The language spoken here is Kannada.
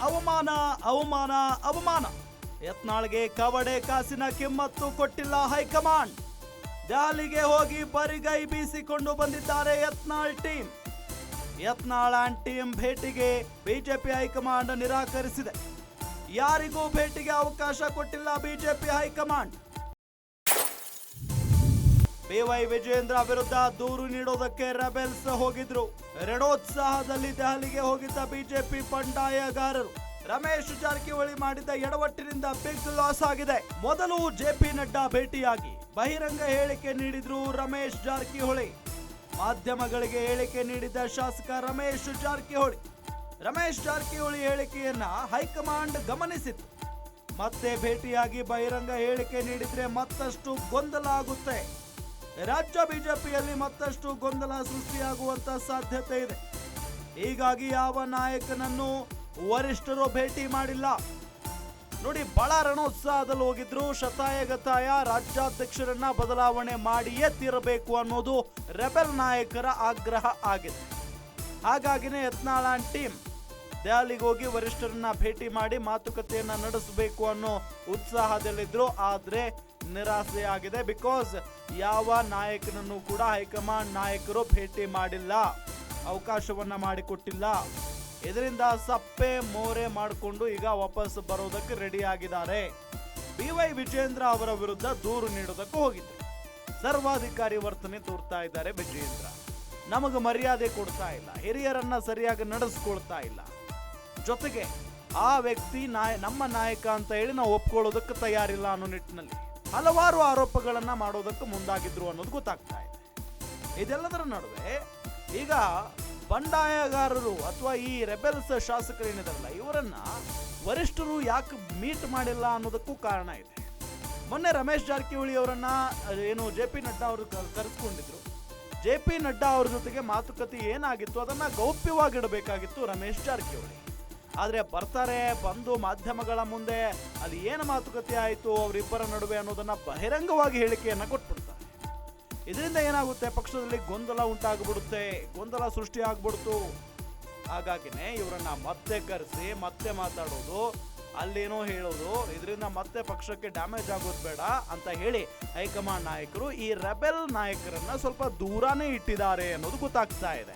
ಅವಮಾನ ಅವಮಾನ ಅವಮಾನ. ಯತ್ನಾಳ್ಗೆ ಕವಡೆ ಕಾಸಿನ ಕಿಮ್ಮತ್ತು ಕೊಟ್ಟಿಲ್ಲ ಹೈಕಮಾಂಡ್. ದೆಹಲಿಗೆ ಹೋಗಿ ಬರಿಗೈ ಬೀಸಿಕೊಂಡು ಬಂದಿದ್ದಾರೆ ಯತ್ನಾಳ್ ಟೀಮ್. ಯತ್ನಾಳ್ ಟೀಮ್ ಭೇಟಿಗೆ ಬಿಜೆಪಿ ಹೈಕಮಾಂಡ್ ನಿರಾಕರಿಸಿದೆ. ಯಾರಿಗೂ ಭೇಟಿಗೆ ಅವಕಾಶ ಕೊಟ್ಟಿಲ್ಲ ಬಿಜೆಪಿ ಹೈಕಮಾಂಡ್. ಬಿವೈ ವಿಜೇಂದ್ರ ವಿರುದ್ಧ ದೂರು ನೀಡೋದಕ್ಕೆ ರೆಬೆಲ್ಸ್ ಹೋಗಿದ್ರು. ರಣೋತ್ಸಾಹದಲ್ಲಿ ದೆಹಲಿಗೆ ಹೋಗಿದ್ದ ಬಿಜೆಪಿ ಬಂಡಾಯಗಾರರು ರಮೇಶ್ ಜಾರಕಿಹೊಳಿ ಮಾಡಿದ ಎಡವಟ್ಟಿನಿಂದ ಬಿಗ್ ಲಾಸ್ ಆಗಿದೆ. ಮೊದಲು ಜೆಪಿ ನಡ್ಡಾ ಭೇಟಿಯಾಗಿ ಬಹಿರಂಗ ಹೇಳಿಕೆ ನೀಡಿದ್ರು ರಮೇಶ್ ಜಾರಕಿಹೊಳಿ. ಮಾಧ್ಯಮಗಳಿಗೆ ಹೇಳಿಕೆ ನೀಡಿದ ಶಾಸಕ ರಮೇಶ್ ಜಾರಕಿಹೊಳಿ. ರಮೇಶ್ ಜಾರಕಿಹೊಳಿ ಹೇಳಿಕೆಯನ್ನ ಹೈಕಮಾಂಡ್ ಗಮನಿಸಿತ್ತು. ಮತ್ತೆ ಭೇಟಿಯಾಗಿ ಬಹಿರಂಗ ಹೇಳಿಕೆ ನೀಡಿದ್ರೆ ಮತ್ತಷ್ಟು ಗೊಂದಲ ಆಗುತ್ತೆ. ರಾಜ್ಯ ಬಿಜೆಪಿಯಲ್ಲಿ ಮತ್ತಷ್ಟು ಗೊಂದಲ ಸೃಷ್ಟಿಯಾಗುವಂತ ಸಾಧ್ಯತೆ ಇದೆ. ಹೀಗಾಗಿ ಯಾವ ನಾಯಕನನ್ನು ವರಿಷ್ಠರು ಭೇಟಿ ಮಾಡಿಲ್ಲ. ನೋಡಿ ಬಹಳ ರಣೋತ್ಸಾಹದಲ್ಲಿ ಹೋಗಿದ್ರು, ಶತಾಯಗತಾಯ ರಾಜ್ಯಾಧ್ಯಕ್ಷರನ್ನ ಬದಲಾವಣೆ ಮಾಡಿಯೇ ತೀರಬೇಕು ಅನ್ನೋದು ರೆಬೆಲ್ ನಾಯಕರ ಆಗ್ರಹ ಆಗಿದೆ. ಹಾಗಾಗಿನೇ ಯತ್ನಾಳ್ ಟೀಮ್ ದೆಹಲಿಗೆ ಹೋಗಿ ವರಿಷ್ಠರನ್ನ ಭೇಟಿ ಮಾಡಿ ಮಾತುಕತೆಯನ್ನ ನಡೆಸಬೇಕು ಅನ್ನೋ ಉತ್ಸಾಹದಲ್ಲಿದ್ರು. ಆದ್ರೆ ನಿರಾಸೆಯಾಗಿದೆ ಬಿಕಾಸ್ ಯಾವ ನಾಯಕನನ್ನು ಕೂಡ ಹೈಕಮಾಂಡ್ ನಾಯಕರು ಭೇಟಿ ಮಾಡಿಲ್ಲ, ಅವಕಾಶವನ್ನ ಮಾಡಿಕೊಟ್ಟಿಲ್ಲ. ಇದರಿಂದ ಸಪ್ಪೆ ಮೋರೆ ಮಾಡಿಕೊಂಡು ಈಗ ವಾಪಸ್ ಬರೋದಕ್ಕೆ ರೆಡಿ ಆಗಿದ್ದಾರೆ ಬಿ ವೈ ವಿಜೇಂದ್ರ ಅವರ ವಿರುದ್ಧ ದೂರು ನೀಡೋದಕ್ಕೆ ಹೋಗಿದ್ದೆ ಸರ್ವಾಧಿಕಾರಿ ವರ್ತನೆ ತೋರ್ತಾ ಇದ್ದಾರೆ ವಿಜೇಂದ್ರ ನಮಗೆ ಮರ್ಯಾದೆ ಕೊಡ್ತಾ ಇಲ್ಲ, ಹಿರಿಯರನ್ನ ಸರಿಯಾಗಿ ನಡೆಸ್ಕೊಳ್ತಾ ಇಲ್ಲ. ಜೊತೆಗೆ ಆ ವ್ಯಕ್ತಿ ನಾಯ, ನಮ್ಮ ನಾಯಕ ಅಂತ ಹೇಳಿ ನಾವು ಒಪ್ಕೊಳ್ಳೋದಕ್ಕೆ ತಯಾರಿಲ್ಲ ಅನ್ನೋ ನಿಟ್ಟಿನಲ್ಲಿ. ಹಲವಾರು ಆರೋಪಗಳನ್ನು ಮಾಡೋದಕ್ಕೆ ಮುಂದಾಗಿದ್ರು ಅನ್ನೋದು ಗೊತ್ತಾಗ್ತಾ ಇದೆ. ಇದೆಲ್ಲದರ ನಡುವೆ ಈಗ ಬಂಡಾಯಗಾರರು ಅಥವಾ ಈ ರೆಬೆಲ್ಸ್ ಶಾಸಕರು ಏನಿದಾರಲ್ಲ, ಇವರನ್ನ ವರಿಷ್ಠರು ಯಾಕೆ ಮೀಟ್ ಮಾಡಿಲ್ಲ ಅನ್ನೋದಕ್ಕೂ ಕಾರಣ ಇದೆ. ಮೊನ್ನೆ ರಮೇಶ್ ಜಾರಕಿಹೊಳಿ ಅವರನ್ನ ಏನು ಜೆ ಪಿ ನಡ್ಡಾ ಅವರು ಕರೆಸ್ಕೊಂಡಿದ್ರು. ಜೆ ಪಿ ನಡ್ಡಾ ಅವ್ರ ಜೊತೆಗೆ ಮಾತುಕತೆ ಏನಾಗಿತ್ತು, ಅದನ್ನ ಗೌಪ್ಯವಾಗಿಡಬೇಕಾಗಿತ್ತು ರಮೇಶ್ ಜಾರಕಿಹೊಳಿ. ಆದ್ರೆ ಬರ್ತಾರೆ, ಬಂದು ಮಾಧ್ಯಮಗಳ ಮುಂದೆ ಅಲ್ಲಿ ಏನು ಮಾತುಕತೆ ಆಯಿತು, ಅವರಿಬ್ಬರ ನಡುವೆ ಅನ್ನೋದನ್ನ ಬಹಿರಂಗವಾಗಿ ಹೇಳಿಕೆಯನ್ನ ಕೊಟ್ಬಿಡ್ತಾರೆ. ಇದರಿಂದ ಏನಾಗುತ್ತೆ? ಪಕ್ಷದಲ್ಲಿ ಗೊಂದಲ ಉಂಟಾಗ್ಬಿಡುತ್ತೆ, ಗೊಂದಲ ಸೃಷ್ಟಿ ಆಗ್ಬಿಡ್ತು. ಹಾಗಾಗಿನೇ ಇವರನ್ನ ಮತ್ತೆ ಕರೆಸಿ, ಮತ್ತೆ ಮಾತಾಡೋದು, ಅಲ್ಲೇನೋ ಹೇಳೋದು, ಇದರಿಂದ ಮತ್ತೆ ಪಕ್ಷಕ್ಕೆ ಡ್ಯಾಮೇಜ್ ಆಗೋದು ಬೇಡ ಅಂತ ಹೇಳಿ ಹೈಕಮಾಂಡ್ ನಾಯಕರು ಈ ರೆಬೆಲ್ ನಾಯಕರನ್ನ ಸ್ವಲ್ಪ ದೂರನೇ ಇಟ್ಟಿದ್ದಾರೆ ಅನ್ನೋದು ಗೊತ್ತಾಗ್ತಾ ಇದೆ.